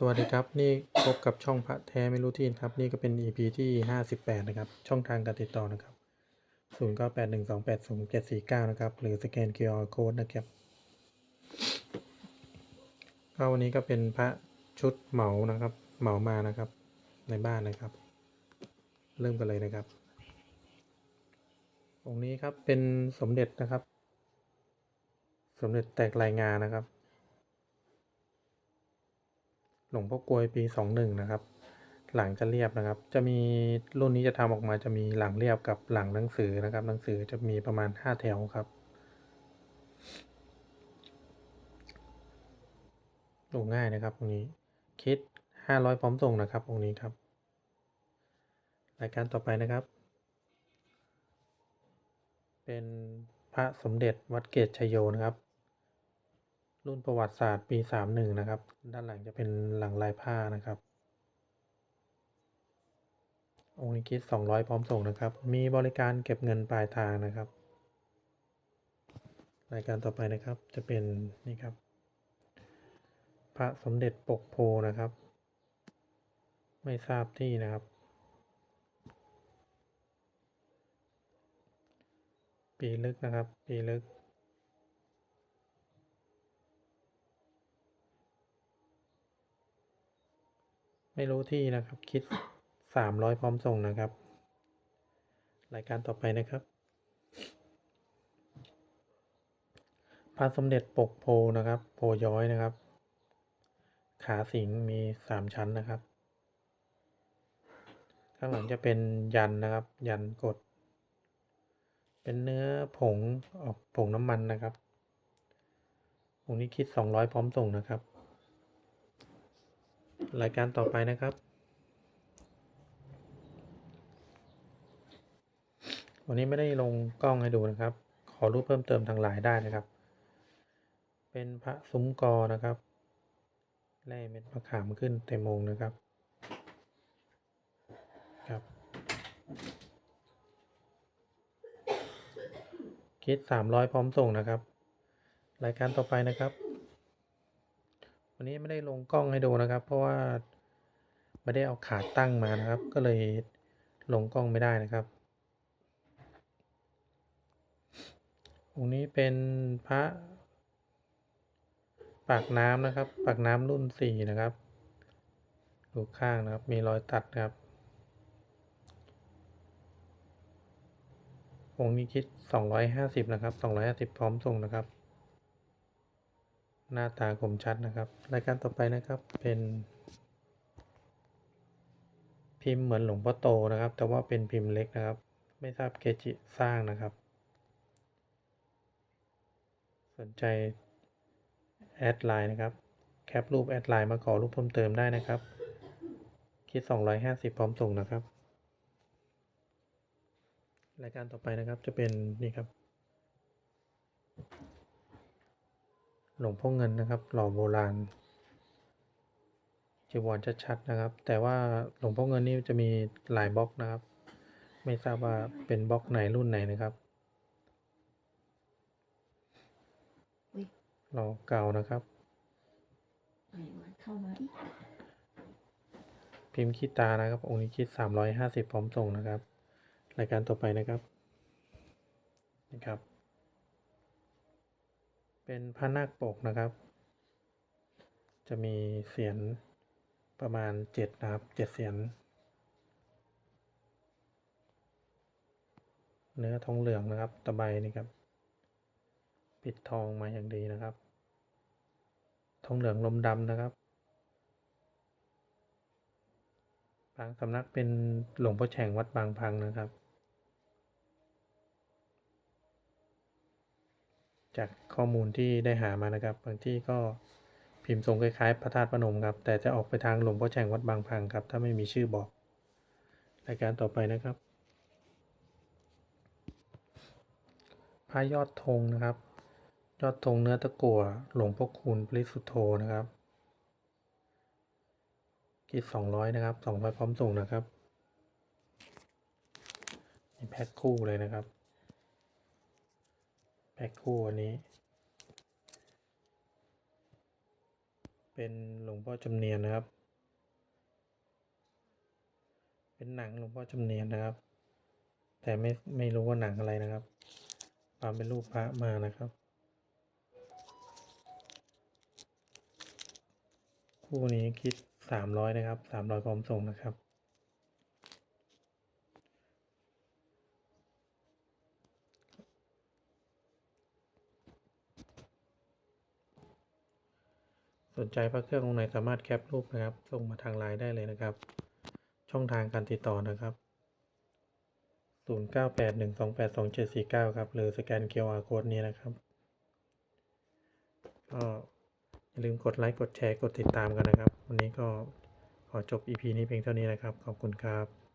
สวัสดีครับนี่พบกับช่องพระแท้ไม่รู้ที่นครับ นี่ก็เป็น EP ที่ 58 นะครับ ช่องทางการติดต่อนะครับ 0981280749 นะครับ หรือสแกน QR Code นะครับก็วันนี้ก็เป็นพระชุดเหมานะครับ เหมามานะครับ ในบ้านนะครับ เริ่มกันเลยนะครับ องค์นี้ครับเป็นสมเด็จนะครับ สมเด็จแตกลายงานะครับ ห ลวงพ่อกลวยปีสองหนึ่งนะครับ หลังจะเรียบนะครับ จะมีรุ่นนี้จะทำออกมาจะมีหลังเรียบกับหลังหนังสือนะครับ หนังสือจะมีประมาณห้าแถวครับดูง่ายนะครับตรงนี้คิดห้าร้อยพร้อมส่งนะครับองนี้ครับรายการต่อไปนะครับ เป็นพระสมเด็จวัดเกตชยโยนะครับ รุ่นประวัติศาสตร์ปีสามหนึ่งนะครับ ด้านหลังจะเป็นหลังลายผ้านะครับ องค์นี้คิดสองร้อยพร้อมส่งนะครับ มีบริการเก็บเงินปลายทางนะครับ รายการต่อไปนะครับจะเป็นนี่ครับ พระสมเด็จปกโพนะครับ ไม่ทราบที่นะครับ ปีลึกนะครับ ปีลึก ไม่รู้ที่นะครับ คิดสามร้อยพร้อมส่งนะครับ รายการต่อไปนะครับพระสมเด็จปกโพนะครับ โพย้อยนะครับ ขาสิงมีสามชั้นนะครับ ข้างหลังจะเป็นยันนะครับ ยันกด เป็นเนื้อผงออกผงน้ำมันนะครับองค์นี้คิดสองร้อยพร้อมส่งนะครับ รายการต่อไปนะครับ วันนี้ไม่ได้ลงกล้องให้ดูนะครับ ขอรูปเพิ่มเติมทางไลน์ได้นะครับ เป็นพระซุ้มกอนะครับแร่เม็ดมะขามขึ้นเต็มองนะครับ ครับ คิดสามร้อยพร้อมส่งนะครับ รายการต่อไปนะครับ วันนี้ไม่ได้ลงกล้องให้ดูนะครับ เพราะว่าไม่ได้เอาขาตั้งมานะครับ ก็เลยลงกล้องไม่ได้นะครับองค์นี้เป็นพระ ปากน้ำนะครับ ปากน้ำรุ่นสี่นะครับดูข้างนะครับ มีรอยตัดครับองค์นี้คิดสองร้อยห้าสิบนะครับสองร้อยห้าสิบพร้อมส่งนะครับ หน้าตาคมชัดนะครับ รายการต่อไปนะครับเป็น พิมพ์เหมือนหลวงพ่อโตนะครับ แต่ว่าเป็นพิมพ์เล็กนะครับ ไม่ทราบเกจิสร้างนะครับ สนใจแอดไลน์นะครับ แคปรูปแอดไลน์มาขอรูปเพิ่มเติมได้นะครับ คิด 250 พร้อมส่งนะครับ รายการต่อไปนะครับจะเป็นนี่ครับ หลวงพ่อเงินนะครับ หล่อโบราณจีวรชัดๆนะครับ แต่ว่าหลวงพ่อเงินนี่จะมีหลายบล็อกนะครับ ไม่ทราบว่าเป็นบล็อกไหนรุ่นไหนนะครับอุ๊ยหล่อเก่านะครับไหนวะเข้ามาอีกพิมพ์คิดตานะครับ องค์นี้คิด 350 พร้อมส่งนะครับ รายการต่อไปนะครับ นะครับ เป็นพระนาคปกนะครับ จะมีเสียนประมาณเจ็ดนะครับเจ็ดเสียนเนื้อทองเหลืองนะครับ ตะไบนี่ครับ ปิดทองมาอย่างดีนะครับ ทองเหลืองลมดำนะครับบางสำนักเป็นหลวงพ่อแฉ่งวัดบางพังนะครับ จากข้อมูลที่ได้หามานะครับ บางที่ก็พิมพ์ทรงคล้ายๆพระธาตุพนมครับ แต่จะออกไปทางหลวงพ่อแฉ่งวัดบางพังครับ ถ้าไม่มีชื่อบอกรายการต่อไปนะครับพระยอดธงนะครับ ยอดธงเนื้อตะกั่วหลวงพ่อคูณปริสุทโธนะครับคิดสองร้อยนะครับสองร้อยพร้อมส่งนะครับมีแพ็คคู่เลยนะครับ แพ็คคู่อันนี้ เป็นหลวงพ่อจำเนียนนะครับ เป็นหนังหลวงพ่อจำเนียนนะครับ แต่ไม่ไม่รู้ว่าหนังอะไรนะครับตามเป็นรูปพระมานะครับ คู่นี้คิดสามร้อยนะครับสามร้อยพร้อมส่งนะครับ สนใจพระเครื่ององค์ไหนสามารถแคปรูปนะครับ ส่งมาทางไลน์ได้เลยนะครับ ช่องทางการติดต่อนะครับ 0981282749 ครับหรือสแกน QR Code นี้นะครับก็อย่าลืมกดไลค์กดแชร์กดติดตามกันนะครับ วันนี้ก็ขอจบ EP นี้เพียงเท่านี้นะครับ ขอบคุณครับ